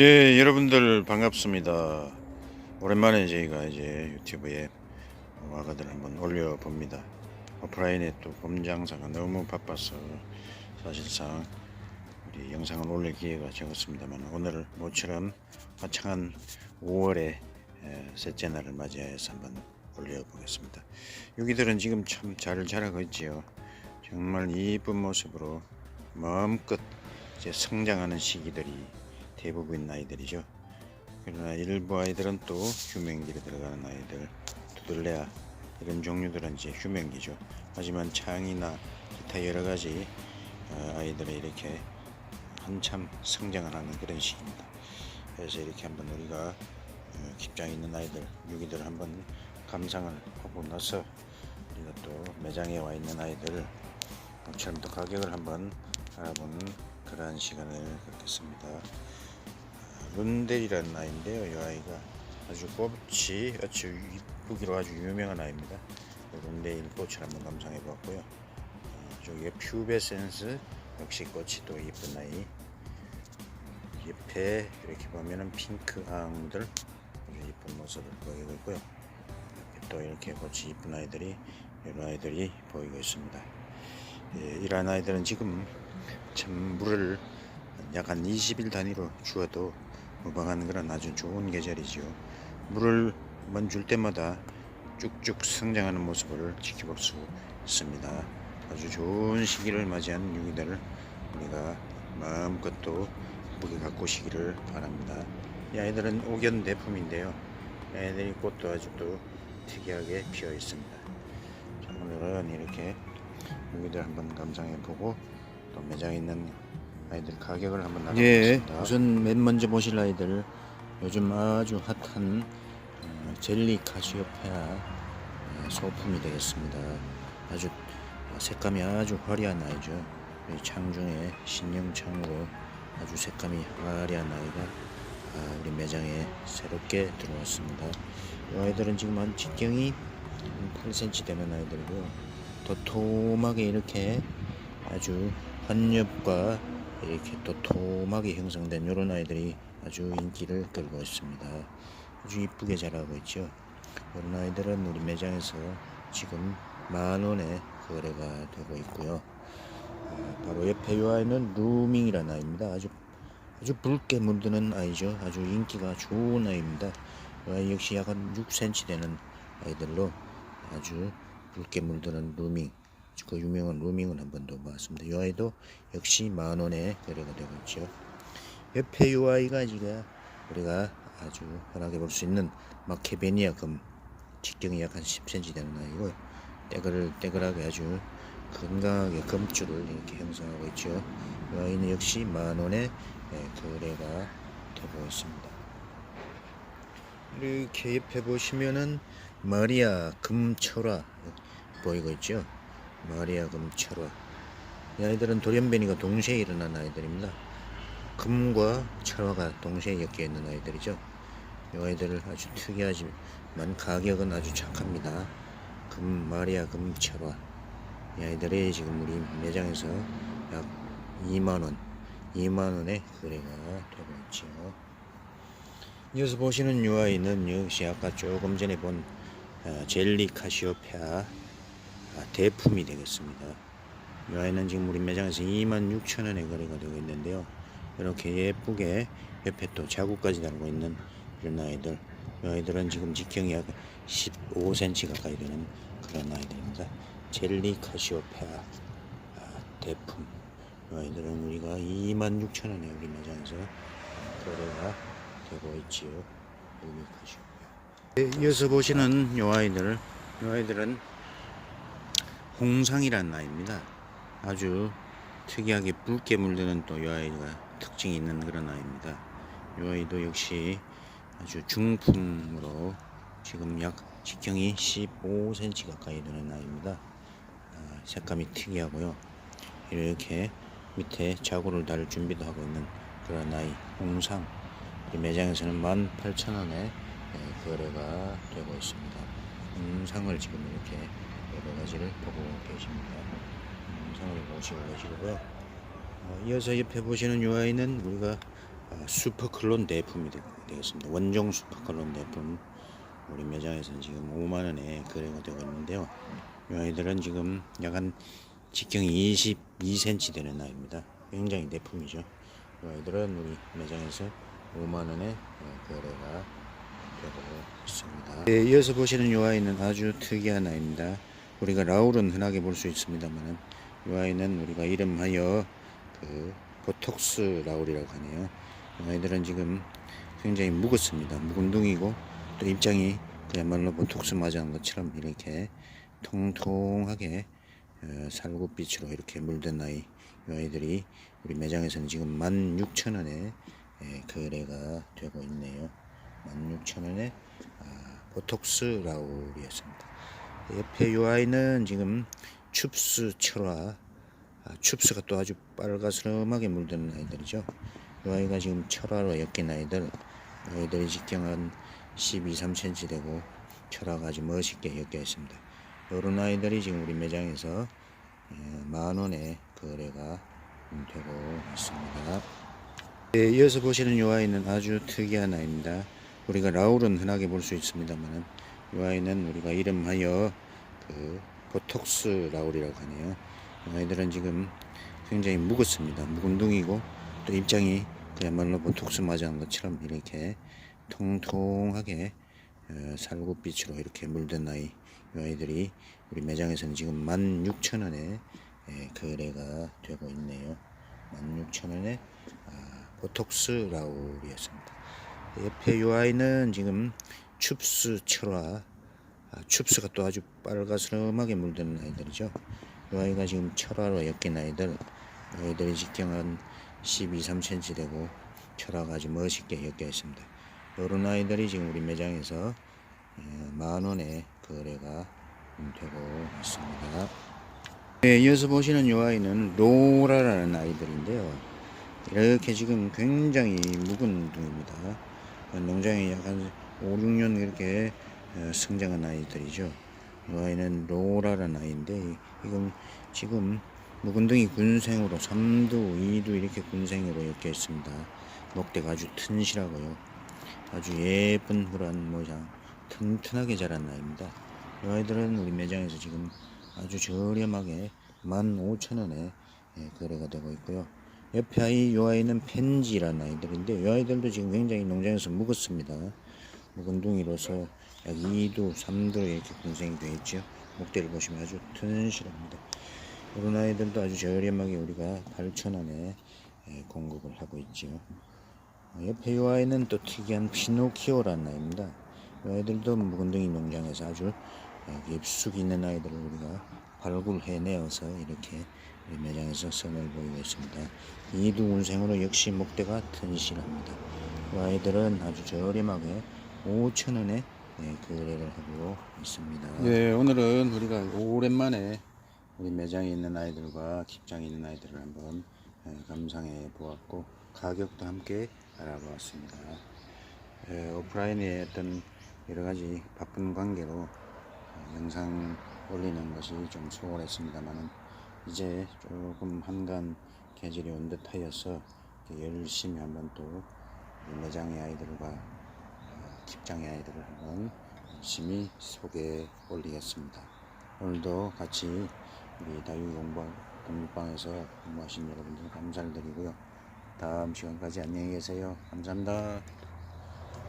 예, 여러분들 반갑습니다. 오랜만에 저희가 이제 유튜브에 와가들 한번 올려봅니다. 오프라인에 또 검장사가 너무 바빠서 사실상 우리 영상을 올릴 기회가 적었습니다만 오늘 모처럼 화창한 5월의 셋째 날을 맞이해서 한번 올려보겠습니다. 여기들은 지금 참 잘 자라고 있지요. 정말 이쁜 모습으로 마음껏 이제 성장하는 시기들이 대부분 아이들이죠. 그러나 일부 아이들은 또 휴men기로 들어가는 아이들, 두들레아 이런 종류들은 이제 휴men기죠. 하지만 창이나 기타 여러 가지 어, 아이들은 이렇게 한참 성장을 하는 그런 시기입니다. 그래서 이렇게 한번 우리가 어, 기장 있는 아이들, 유기들 한번 감상을 하고 나서 우리가 또 매장에 와 있는 아이들 처럼 또 가격을 한번 알아보는 그러한 시간을 갖겠습니다. 룬델이라는 아이인데요. 이 아이가 아주 꽃이 아주 이쁘기로 아주 유명한 아이입니다. 룬델 꽃을 한번 감상해 보았고요. 어, 저기에 퓨베센스 역시 꽃이 또 이쁜 아이. 옆에 이렇게 보면은 핑크 앙들 아주 이쁜 모습을 보이고 있고요. 또 이렇게 꽃이 이쁜 아이들이 이런 아이들이 보이고 있습니다. 예, 이러한 아이들은 지금 참 물을 약 한 20일 단위로 주어도 무방한 그런 아주 좋은 계절이지요. 물을 한번 줄 때마다 쭉쭉 성장하는 모습을 지켜볼 수 있습니다. 아주 좋은 시기를 맞이한 유기들을 우리가 마음껏 또 예쁘게 가꾸시기를 바랍니다. 이 아이들은 옥연 대품인데요. 이 아이들이 꽃도 또 특이하게 피어 있습니다. 자, 오늘은 이렇게 유기들 한번 감상해 보고 또 매장에 있는 아이들 가격을 한번 예, 알아보겠습니다. 우선 맨 먼저 보실 아이들 요즘 아주 핫한 어, 젤리 카시오페아 어, 소품이 되겠습니다. 아주 어, 색감이 아주 화려한 아이죠. 이 창중에 신형창으로 아주 색감이 화려한 아이가 아, 우리 매장에 새롭게 들어왔습니다. 이 아이들은 지금 한 직경이 8cm 되는 아이들이고요. 도톰하게 이렇게 아주 환엽과 이렇게 또 토막이 형성된 이런 아이들이 아주 인기를 끌고 있습니다. 아주 이쁘게 자라고 있죠. 이런 아이들은 우리 매장에서 지금 만 원에 거래가 되고 있고요. 아, 바로 옆에 이 아이는 루밍이라는 아이입니다. 아주 아주 붉게 물드는 아이죠. 아주 인기가 좋은 아이입니다. 이 아이 역시 약 한 6cm 되는 아이들로 아주 붉게 물드는 루밍 그 유명한 루밍을 한 번 더 봤습니다. 이 아이도 역시 만 원에 거래가 되고 있죠. 옆에 이 아이가 지금 우리가 아주 흔하게 볼 수 있는 마케베니아 금 직경이 약 한 10cm 되는 아이고 떼글 떼글하게 아주 건강하게 금줄을 이렇게 형성하고 있죠. 이 아이는 역시 만 원에 예, 거래가 되고 있습니다. 이렇게 옆에 보시면은 마리아 금철화 보이고 있죠. 마리아 금철화. 이 아이들은 돌연변이가 동시에 일어난 아이들입니다. 금과 철화가 동시에 엮여 있는 아이들이죠. 이 아이들을 아주 특이하지만 가격은 아주 착합니다. 금 마리아 금철화. 이 아이들이 지금 우리 매장에서 약 2만 원, 2만 원에 거래가 되고 있죠. 이어서 보시는 이 아이는 역시 아까 조금 전에 본 어, 젤리 카시오페아 아, 대품이 되겠습니다. 이 아이는 지금 우리 매장에서 26,000원에 거래가 되고 있는데요. 이렇게 예쁘게 옆에 또 자국까지 달고 있는 이런 아이들. 이 아이들은 지금 직경이 약 15cm 가까이 되는 그런 아이들입니다. 젤리 카시오페아 아, 대품. 이 아이들은 우리가 26,000원에 우리 매장에서 거래가 되고 있지요. 젤리 카시오페아. 네, 이어서 보시는 이 아이들. 이 아이들은 홍상이라는 아이입니다. 아주 특이하게 붉게 물드는 또 이 아이가 특징이 있는 그런 아이입니다. 이 아이도 역시 아주 중품으로 지금 약 직경이 15cm 가까이 되는 아이입니다. 아, 색감이 특이하고요. 이렇게 밑에 자구를 달 준비도 하고 있는 그런 아이 홍상 이 매장에서는 18,000원에 거래가 되고 있습니다. 홍상을 지금 이렇게 여러 가지를 보고 계십니다. 영상을 보시고 계시고요. 어, 이어서 옆에 보시는 이 아이는 우리가 아, 슈퍼클론 대품이 되- 되겠습니다. 원종 슈퍼클론 대품 우리 매장에서는 지금 5만 원에 거래가 되고 있는데요. 이 아이들은 지금 약간 직경이 22cm 되는 아이입니다. 굉장히 대품이죠. 이 아이들은 우리 매장에서 5만 원에 어, 거래가 되고 있습니다. 네, 이어서 보시는 이 아이는 아주 특이한 아이입니다. 우리가 라울은 흔하게 볼 수 있습니다만은 이 아이는 우리가 이름하여 그 보톡스 라울이라고 하네요. 이 아이들은 지금 굉장히 묵었습니다. 묵은 둥이고 또 입장이 그야말로 보톡스 맞은 것처럼 이렇게 통통하게 어, 살구빛으로 이렇게 물든 아이 이 아이들이 우리 매장에서는 지금 16,000원에 예, 거래가 되고 있네요. 16,000원에 아, 보톡스 라울이었습니다. 옆에 이 아이는 지금 춥스 철화 아, 춥스가 또 아주 빨가스름하게 물드는 아이들이죠. 이 아이가 지금 철화로 엮인 아이들 이 아이들이 직경은 12, 3cm 되고 철화가 아주 멋있게 엮여 있습니다. 이런 아이들이 지금 우리 매장에서 예, 만 원에 거래가 음, 되고 있습니다. 네, 이어서 보시는 이 아이는 아주 특이한 아이입니다. 우리가 라울은 흔하게 볼 수 있습니다만은 이 아이는 우리가 이름하여 그 보톡스 라울이라고 하네요. 이 아이들은 지금 굉장히 묵었습니다. 묵은 둥이고 또 입장이 그야말로 보톡스 맞은 것처럼 이렇게 통통하게 어, 살구빛으로 이렇게 물든 아이 이 아이들이 우리 매장에서는 지금 16,000원에 예, 거래가 되고 있네요. 16,000원에 아, 보톡스 라울이었습니다. 옆에 이 아이는 지금 춥스 철화 아, 춥스가 또 아주 빨가스름하게 물드는 아이들이죠. 이 아이가 지금 철화로 엮인 아이들 이 아이들의 직경은 12, 3cm 되고 철화가 아주 멋있게 엮여 있습니다. 이런 아이들이 지금 우리 매장에서 예, 만 원에 거래가 음, 되고 있습니다. 네, 이어서 보시는 이 아이는 로라라는 아이들인데요. 이렇게 지금 굉장히 묵은 둥입니다. 어, 농장에 약한 5, 6년 이렇게 어, 성장한 아이들이죠. 이 아이는 로라라는 아이인데 이- 이건 지금 묵은 둥이 군생으로 3두, 2두 이렇게 군생으로 엮여 있습니다. 목대가 아주 튼실하고요. 아주 예쁜 후란 모양 튼튼하게 자란 아이입니다. 이 아이들은 우리 매장에서 지금 아주 저렴하게 15,000원에 예, 거래가 되고 있고요. 옆에 아이 이 아이는 펜지라는 아이들인데 이 아이들도 지금 굉장히 농장에서 묵었습니다. 묵은 둥이로서 약 2두, 3두 이렇게 군생이 되어 있죠. 목대를 보시면 아주 튼실합니다. 이런 아이들도 아주 저렴하게 우리가 8,000원에 예, 공급을 하고 있죠. 어, 옆에 이 아이는 또 특이한 피노키오라는 아이입니다. 이 아이들도 묵은둥이 농장에서 아주 어, 입숙 있는 아이들을 우리가 발굴해내어서 이렇게 매장에서 선을 보이고 있습니다. 이두운생으로 역시 목대가 튼실합니다. 이 아이들은 아주 저렴하게 5천원에 네, 거래를 하고 있습니다. 네, 오늘은 우리가 오랜만에 우리 매장에 있는 아이들과 킵장에 있는 아이들을 한번 예, 감상해 보았고 가격도 함께 알아보았습니다. 예, 오프라인에 어떤 여러 가지 바쁜 관계로 어, 영상 올리는 것이 좀 소홀했습니다만은 이제 조금 한간 계절이 온 듯하여서 열심히 한번 또 매장의 아이들과 어, 킵장의 아이들을 한번 열심히 소개 올리겠습니다. 오늘도 같이 우리 다육 공방 공방에서 근무하신 여러분들 감사를 드리고요. 다음 시간까지 안녕히 계세요. 감사합니다.